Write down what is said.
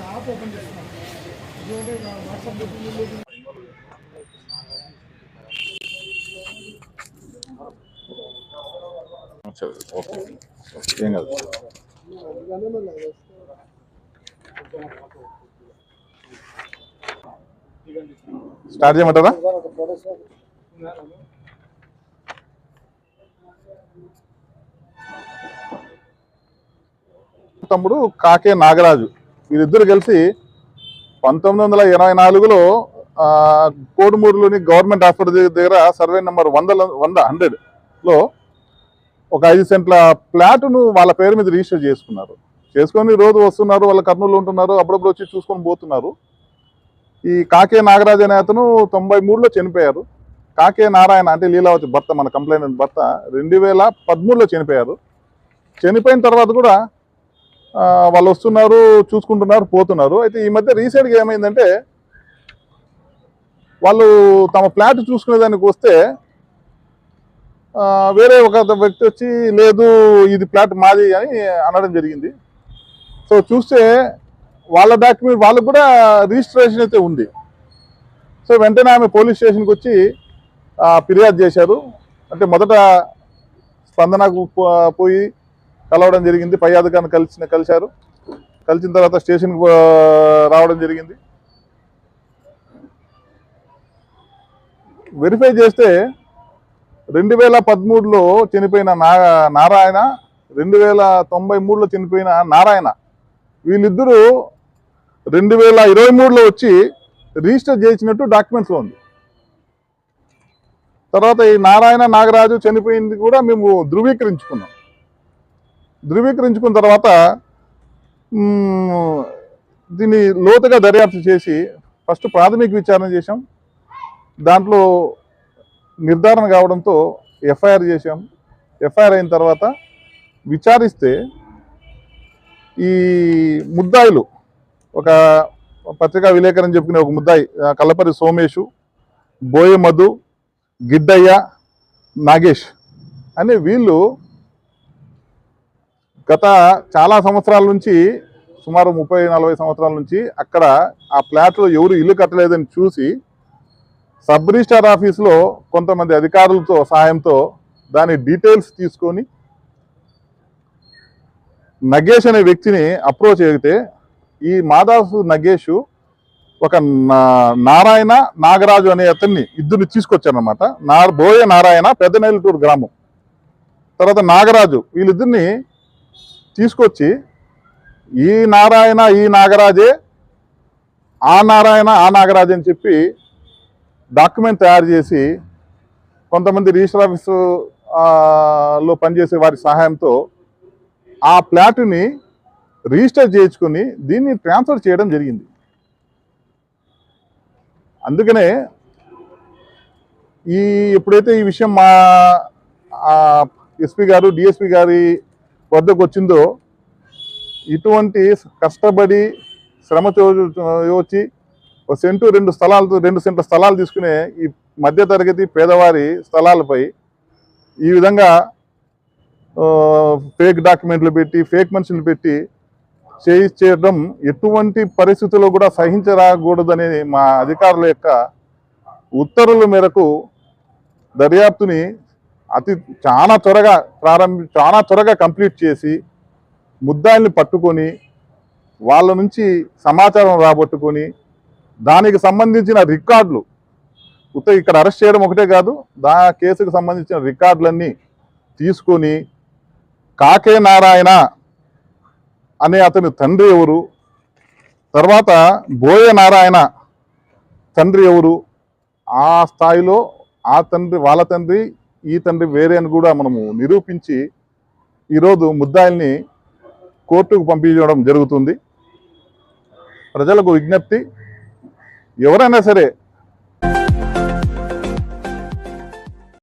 App open చేస్తున్నాం ఎందుకంటే start చేయమంటారా? తమ్ముడు కాకే నాగరాజు. వీరిద్దరు కలిసి పంతొమ్మిది వందల ఇరవై నాలుగులో కోడుమూరులోని గవర్నమెంట్ హాస్పిటల్ దగ్గర సర్వే నెంబర్ వందల వంద హండ్రెడ్లో ఒక ఐదు సెంట్ల ప్లాట్ను వాళ్ళ పేరు మీద రిజిస్టర్ చేసుకున్నారు. చేసుకొని రోజు వస్తున్నారు వాళ్ళ కర్నూలు ఉంటున్నారు అప్పుడప్పుడు వచ్చి చూసుకొని పోతున్నారు. ఈ కాకే నాగరాజు అనే అతను తొంభై మూడులో చనిపోయారు. కాకే నారాయణ అంటే లీలావతి భర్త మన కంప్లైంట్ భర్త రెండు వేల పదమూడులో చనిపోయారు. చనిపోయిన తర్వాత కూడా వాళ్ళు వస్తున్నారు చూసుకుంటున్నారు పోతున్నారు. అయితే ఈ మధ్య రీసెంట్గా ఏమైందంటే వాళ్ళు తమ ఫ్లాట్ చూసుకునేదానికి వస్తే వేరే ఒక వ్యక్తి వచ్చి లేదు ఇది ఫ్లాట్ మాది అని అనడం జరిగింది. సో చూస్తే వాళ్ళ డాక్యుమెంట్ వాళ్ళకు కూడా రిజిస్ట్రేషన్ అయితే ఉంది. సో వెంటనే ఆమె పోలీస్ స్టేషన్కి వచ్చి ఫిర్యాదు చేశారు. అంటే మొదట స్పందనకు పో- పోయి కలవడం జరిగింది. పై అధికారిని కలిసిన కలిశారు. కలిసిన తర్వాత స్టేషన్కి రావడం జరిగింది. వెరిఫై చేస్తే రెండు వేల పదమూడులో చనిపోయిన నా నారాయణ రెండు వేల తొంభై మూడులో చనిపోయిన నారాయణ వీళ్ళిద్దరూ రెండు వేల ఇరవై మూడులో వచ్చి రిజిస్టర్ చేసినట్టు డాక్యుమెంట్స్లో ఉంది. తర్వాత ఈ నారాయణ నాగరాజు చనిపోయింది కూడా మేము ధృవీకరించుకున్నాం. ధృవీకరించుకున్న తర్వాత దీన్ని లోతుగా దర్యాప్తు చేసి ఫస్ట్ ప్రాథమిక విచారణ చేశాం. దాంట్లో నిర్ధారణ కావడంతో ఎఫ్ఐఆర్ చేశాం. ఎఫ్ఐఆర్ అయిన తర్వాత విచారిస్తే ఈ ముద్దాయిలు ఒక పత్రికా విలేకరని చెప్పుకునే ఒక ముద్దాయి కలపరి కల్లపరి సోమేషు బోయ మధు గిడ్డయ్య నాగేష్ అనే వీళ్ళు గత చాలా సంవత్సరాల నుంచి సుమారు ముప్పై నలభై సంవత్సరాల నుంచి అక్కడ ఆ ఫ్లాట్లో ఎవరు ఇల్లు కట్టలేదని చూసి సబ్ రిజిస్టార్ ఆఫీస్లో కొంతమంది అధికారులతో సహాయంతో దాని డీటెయిల్స్ తీసుకొని నగేష్ అనే వ్యక్తిని అప్రోచ్ అయితే ఈ మాదాసు నగేష్ ఒక నా- నారాయణ నాగరాజు అనే అతన్ని ఇద్దరిని తీసుకొచ్చారనమాట నా బోయ నారాయణ పెద్ద గ్రామం. తర్వాత నాగరాజు వీళ్ళిద్దరిని తీసుకొచ్చి ఈ నారాయణ ఈ నాగరాజే ఆ నారాయణ ఆ నాగరాజు అని చెప్పి డాక్యుమెంట్ తయారు చేసి కొంతమంది రిజిస్టర్ ఆఫీసు లో పనిచేసే వారి సహాయంతో ఆ ప్లాట్ని రిజిస్టర్ చేయించుకొని దీన్ని ట్రాన్స్ఫర్ చేయడం జరిగింది. అందుకనే ఈ ఎప్పుడైతే ఈ విషయం మా ఎస్పీ గారు డిఎస్పి గారి వద్దకు వచ్చిందో ఇటువంటి కష్టపడి శ్రమ చో- ఒక సెంటు రెండు స్థలాలు రెండు సెంట్ల స్థలాలు తీసుకునే ఈ మధ్యతరగతి పేదవారి స్థలాలపై ఈ విధంగా ఫేక్ డాక్యుమెంట్లు పెట్టి ఫేక్ మనుషులు పెట్టి చేయించడం ఎటువంటి పరిస్థితుల్లో కూడా సహించరాకూడదనేది మా అధికారుల యొక్క ఉత్తర్వుల మేరకు దర్యాప్తుని అతి చాలా త్వరగా ప్రారంభి చాలా త్వరగా కంప్లీట్ చేసి ముద్దాయిల్ని పట్టుకొని వాళ్ళ నుంచి సమాచారం రాబట్టుకొని దానికి సంబంధించిన రికార్డులు. ఉత్త ఇక్కడ అరెస్ట్ చేయడం ఒకటే కాదు దా కేసుకు సంబంధించిన రికార్డులన్నీ తీసుకొని కాకే నారాయణ అనే అతని తండ్రి ఎవరు తర్వాత బోయ నారాయణ తండ్రి ఎవరు ఆ స్థాయిలో ఆ తండ్రి వాళ్ళ తండ్రి ఈ తండ్రి వేరే అని కూడా మనము నిరూపించి ఈరోజు ముద్దాయిల్ని కోర్టుకు పంపించడం జరుగుతుంది. ప్రజలకు విజ్ఞప్తి ఎవరైనా సరే